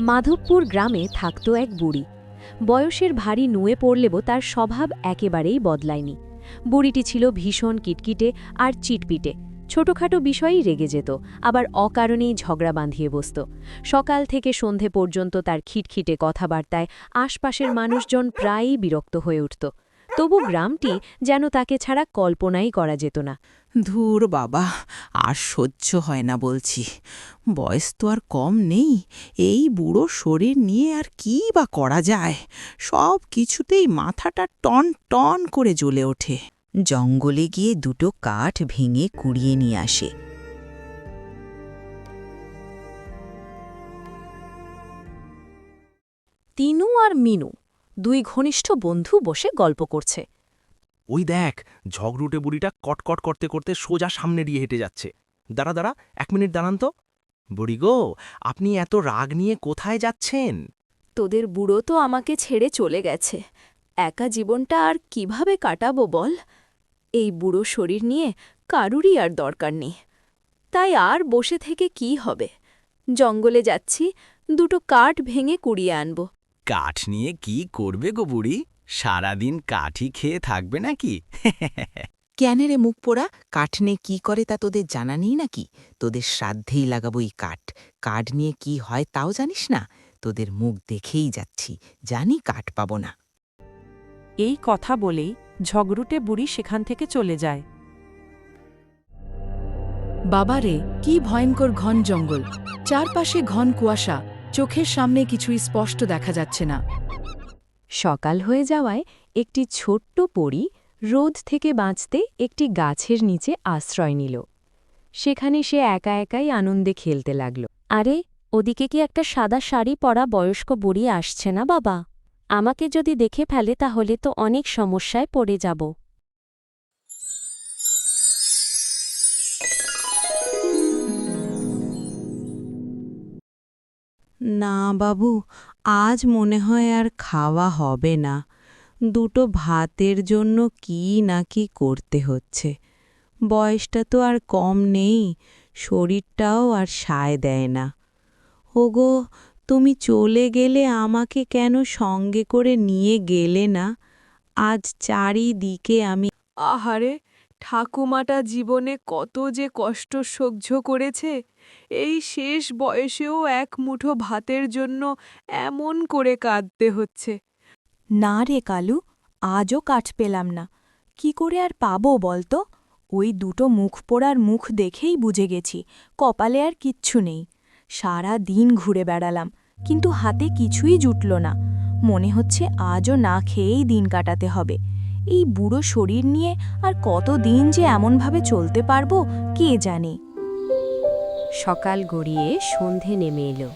মাধবপুর গ্রামে থাকত এক বুড়ি। বয়সের ভারী নুয়ে পড়লেও তার স্বভাব একেবারেই বদলায়নি। বুড়িটি ছিল ভীষণ কিটকিটে আর চিটপিটে। ছোটখাটো বিষয়েই রেগে যেত, আবার অকারণেই ঝগড়া বাঁধিয়ে বসত। সকাল থেকে সন্ধে পর্যন্ত তার খিটখিটে কথাবার্তায় আশপাশের মানুষজন প্রায়ই বিরক্ত হয়ে উঠত। তবু গ্রামটি যেন তাকে ছাড়া কল্পনাই করা যেত না। ধুর বাবা আর সহ্য হয় না বলছি। বয়স তো আর কম নেই এই বুড়ো শরীর নিয়ে আর কি বা করা যায়? সব কিছুতেই মাথাটা টন টন করে জ্বলে ওঠে। জঙ্গলে গিয়ে দুটো কাঠ ভেঙে কুড়িয়ে নিয়ে আসে। তিনু আর মিনু দুই ঘনিষ্ঠ বন্ধু বসে গল্প করছে। ওই দেখ ঝগড়ুটে বুড়িটা কটকট করতে করতে সোজা সামনে দিয়ে হেঁটে যাচ্ছে। দাঁড়া দাঁড়া এক মিনিট দাঁড়ান তো। বুড়ি গো আপনি এত রাগ নিয়ে কোথায় যাচ্ছেন? তোদের বুড়ো তো আমাকে ছেড়ে চলে গেছে। একা জীবনটা আর কীভাবে কাটাবো বল? এই বুড়ো শরীর নিয়ে কারুরই আর দরকার নেই। তাই আর বসে থেকে কি হবে? জঙ্গলে যাচ্ছি দুটো কাঠ ভেঙে কুড়িয়ে আনব। কাঠ নিয়ে কি করবে গো বুড়ি? সারাদিন কাঠই খেয়ে থাকবে নাকি? কেন রে মুখ পোড়া? কাঠ নিয়ে কি করে তা তোদের জানা নেই নাকি? তোদের শ্রাদ্ধেই লাগাবো এই কাঠ। কাঠ নিয়ে কি হয় তাও জানিস না? তোদের মুখ দেখেই যাচ্ছি। জানি কাঠ পাবো না। এই কথা বলেই ঝগড়ুটে বুড়ি সেখান থেকে চলে যায়। বাবারে কি ভয়ঙ্কর ঘন জঙ্গল। চারপাশে ঘন কুয়াশা। চোখের সামনে কিছুই স্পষ্ট দেখা যাচ্ছে না। সকাল হয়ে যাওয়ায় একটি ছোট্ট পরী রোদ থেকে বাঁচতে একটি গাছের নিচে আশ্রয় নিল। সেখানে সে একা একাই আনন্দে খেলতে লাগল। আরে, ওদিকে কি একটা সাদা শাড়ি পরা বয়স্ক বুড়ি আসছে না বাবা? আমাকে যদি দেখে ফেলে তাহলে তো অনেক সমস্যায় পড়ে যাব। না বাবু, আজ মনে হয় আর খাওয়া হবে না। দুটো ভাতের জন্য কি না কি করতে হচ্ছে। বয়সটা তো আর কম নেই, শরীরটাও আর সায় দেয় না। ওগো, তুমি চলে গেলে আমাকে কেন সঙ্গে করে নিয়ে গেলে না? আজ চারিদিকে আমি, আহারে! ঠাকুমাটা জীবনে কত যে কষ্ট সহ্য করেছে, এই শেষ বয়সেও এক মুঠো ভাতের জন্য এমন করে কাঁদতে হচ্ছে। না রে কালু, আজও কাঠ পেলাম না, কি করে আর পাবো বলতো? ওই দুটো মুখ পোড়ার মুখ দেখেই বুঝে গেছি, কপালে আর কিচ্ছু নেই। সারা দিন ঘুরে বেড়ালাম, কিন্তু হাতে কিছুই জুটল না। মনে হচ্ছে আজও না খেয়েই দিন কাটাতে হবে। এই বুড়ো শরীর নিয়ে আর কত দিন যে এমনভাবে চলতে পারব, কে জানে? সকাল গড়িয়ে সন্ধে নেমে এলো।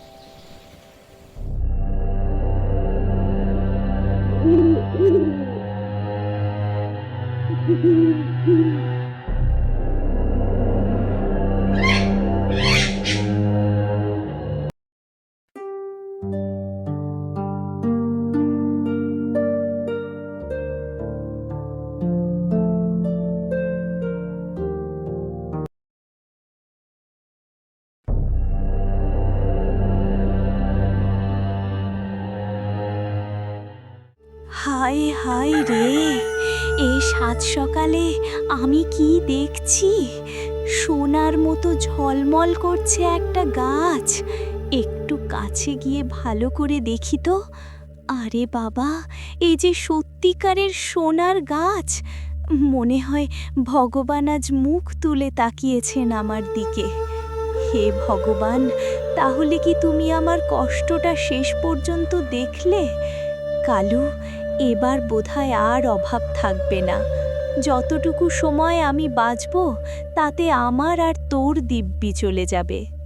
হায় হায় রে, এ সাত সকালে আমি কি দেখছি? সোনার মতো ঝলমল করছে একটা গাছ। একটু কাছে গিয়ে ভালো করে দেখি তো। আরে বাবা এই যে সত্যিকারের সোনার গাছ। মনে হয় ভগবান আজ মুখ তুলে তাকিয়েছেন আমার দিকে। হে ভগবান, তাহলে কি তুমি আমার কষ্টটা শেষ পর্যন্ত দেখলে? কালু এবার বোধহয় আর অভাব থাকবে না। যতটুকু সময় আমি বাঁচব, তাতে আমার আর তোর দিব্যি চলে যাবে।